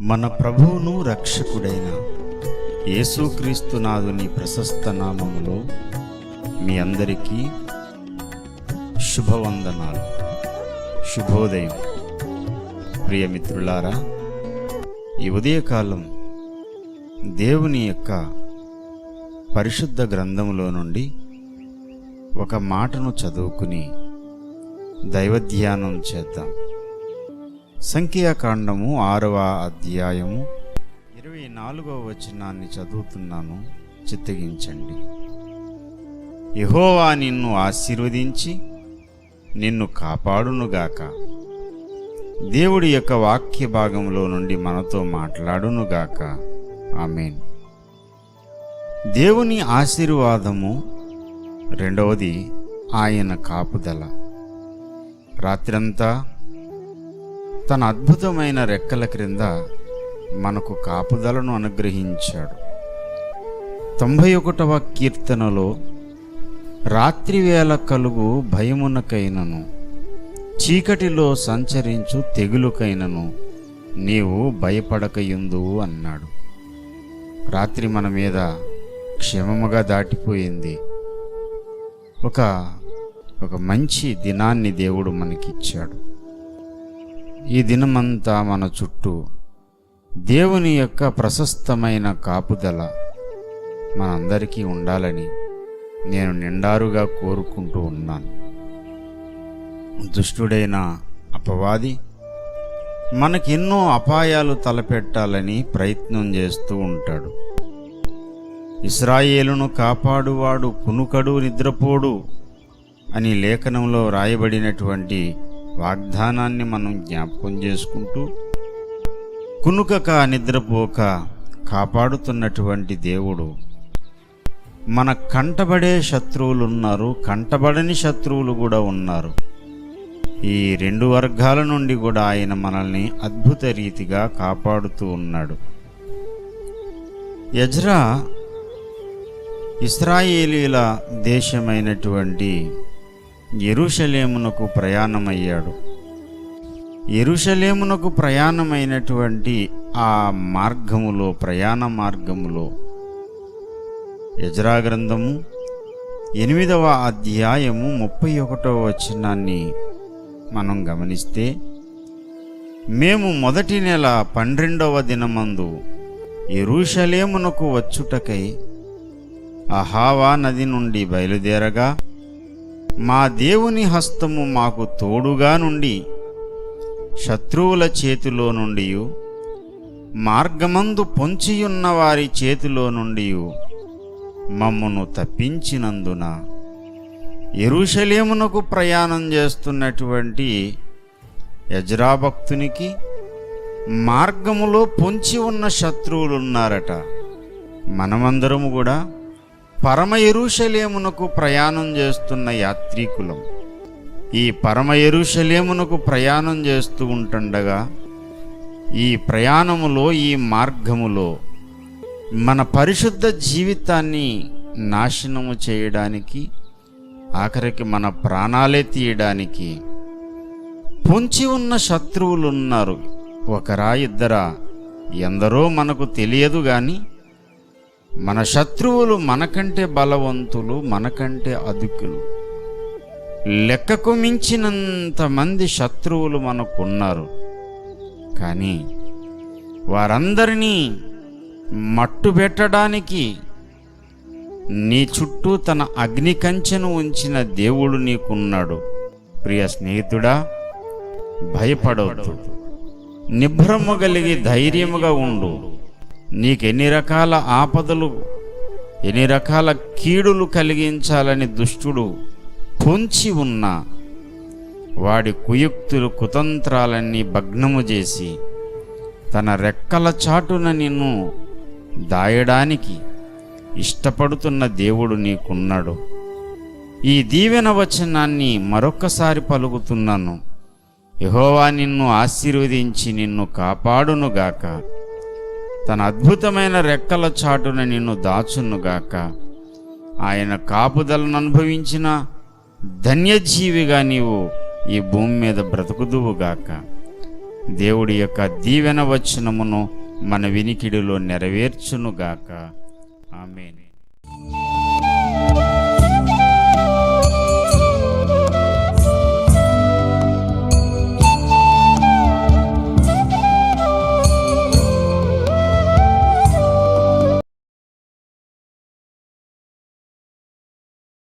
మన ప్రభువును రక్షకుడైన యేసుక్రీస్తునాథుని ప్రశస్త నామములో మీ అందరికీ శుభవందనాలు. శుభోదయం. ప్రియమిత్రులారా ఈ ఉదయకాలం దేవుని యొక్క పరిశుద్ధ గ్రంథములో నుండి ఒక మాటను చదువుకుని దైవధ్యానం చేద్దాం. సంఖ్యాకాండము ఆరవ అధ్యాయము ఇరవై నాలుగవ వచనాన్ని చదువుతున్నాను. చిత్తగించండి. యహోవా నిన్ను ఆశీర్వదించి నిన్ను కాపాడునుగాక. దేవుడి యొక్క వాక్య భాగంలో నుండి మనతో మాట్లాడునుగాక. ఆమెన్. దేవుని ఆశీర్వాదము రెండవది ఆయన కాపుదల. రాత్రంతా తన అద్భుతమైన రెక్కల క్రింద మనకు కాపుదలను అనుగ్రహించాడు. తొంభై ఒకటవ కీర్తనలో రాత్రివేళ కలుగు భయమునకైనను చీకటిలో సంచరించు తెగులుకైనను నీవు భయపడకయుందువు అన్నాడు. రాత్రి మన మీద క్షేమముగా దాటిపోయింది. ఒక ఒక మంచి దినాన్ని దేవుడు మనకిచ్చాడు. ఈ దినమంతా మన చుట్టూ దేవుని యొక్క ప్రశస్తమైన కాపుదల మనందరికీ ఉండాలని నేను నిండారుగా కోరుకుంటూ ఉన్నాను. దుష్టుడైన అపవాది మనకెన్నో అపాయాలు తలపెట్టాలని ప్రయత్నం చేస్తూ ఉంటాడు. ఇస్రాయేలును కాపాడువాడు కునుకడు నిద్రపోడు అని లేఖనంలో రాయబడినటువంటి వాగ్దానాన్ని మనం జ్ఞాపకం చేసుకుంటూ కునుకక నిద్రపోక కాపాడుతున్నటువంటి దేవుడు. మన కంటబడే శత్రువులు ఉన్నారు కంటబడని శత్రువులు కూడా ఉన్నారు. ఈ రెండు వర్గాల నుండి కూడా ఆయన మనల్ని అద్భుత రీతిగా కాపాడుతూ ఉన్నాడు. యజ్రా ఇస్రాయేలీల దేశమైనటువంటి ఎరుషలేమునకు ప్రయాణమయ్యాడు. ఎరుషలేమునకు ప్రయాణమైనటువంటి ఆ మార్గములో ప్రయాణ మార్గములో యజరా గ్రంథము ఎనిమిదవ అధ్యాయము ముప్పై ఒకటవ వచనాన్ని మనం గమనిస్తే మేము మొదటి నెల పన్నెండవ దినమందు ఎరుషలేమునకు వచ్చుటకై అహావా నది నుండి బయలుదేరగా మా దేవుని హస్తము మాకు తోడుగా నుండి శత్రువుల చేతిలో నుండి మార్గమందు పొంచియున్న వారి చేతిలో నుండి మమ్మను తప్పించినందున ఎరుషలేమునకు ప్రయాణం చేస్తున్నటువంటి యజ్రాభక్తునికి మార్గములో పొంచి ఉన్న శత్రువులున్నారట. మనమందరము కూడా పరమ ఎరుషలేమునకు ప్రయాణం చేస్తున్న యాత్రికులం. ఈ పరమ ఎరుషలేమునకు ప్రయాణం చేస్తూ ఉంటుండగా ఈ ప్రయాణములో ఈ మార్గములో మన పరిశుద్ధ జీవితాన్ని నాశనము చేయడానికి ఆఖరికి మన ప్రాణాలే తీయడానికి పొంచి ఉన్న శత్రువులు ఉన్నారు ఒకరా ఇద్దరా ఎందరో మనకు తెలియదు కానీ మన శత్రువులు మనకంటే బలవంతులు మనకంటే అదుకులు లెక్కకు మించినంత మంది శత్రువులు మనకున్నారు. కానీ వారందరినీ మట్టు పెట్టడానికి నీ చుట్టూ తన అగ్ని కంచెను ఉంచిన దేవుడు నీకున్నాడు. ప్రియ స్నేహితుడా భయపడవద్దు నిభ్రము కలిగి ధైర్యముగా ఉండు. నీకెన్ని రకాల ఆపదలు ఎన్ని రకాల కీడులు కలిగించాలని దుష్టుడు పొంచి ఉన్న వాడి కుయుక్తులు కుతంత్రాలన్నీ భగ్నము చేసి తన రెక్కల చాటున నిన్ను దాయడానికి ఇష్టపడుతున్న దేవుడు నీకున్నాడు. ఈ దీవెన వచనాన్ని మరొక్కసారి పలుకుతున్నాను. యహోవా నిన్ను ఆశీర్వదించి నిన్ను కాపాడునుగాక. తన అద్భుతమైన రెక్కల చాటున నిన్ను దాచునుగాక. ఆయన కాపుదలను అనుభవించిన ధన్యజీవిగా నీవు ఈ భూమి మీద బ్రతుకుదువుగాక. దేవుడి యొక్క దీవెన వచనమును మన వినికిడిలో నెరవేర్చునుగాక. ఆమెన్.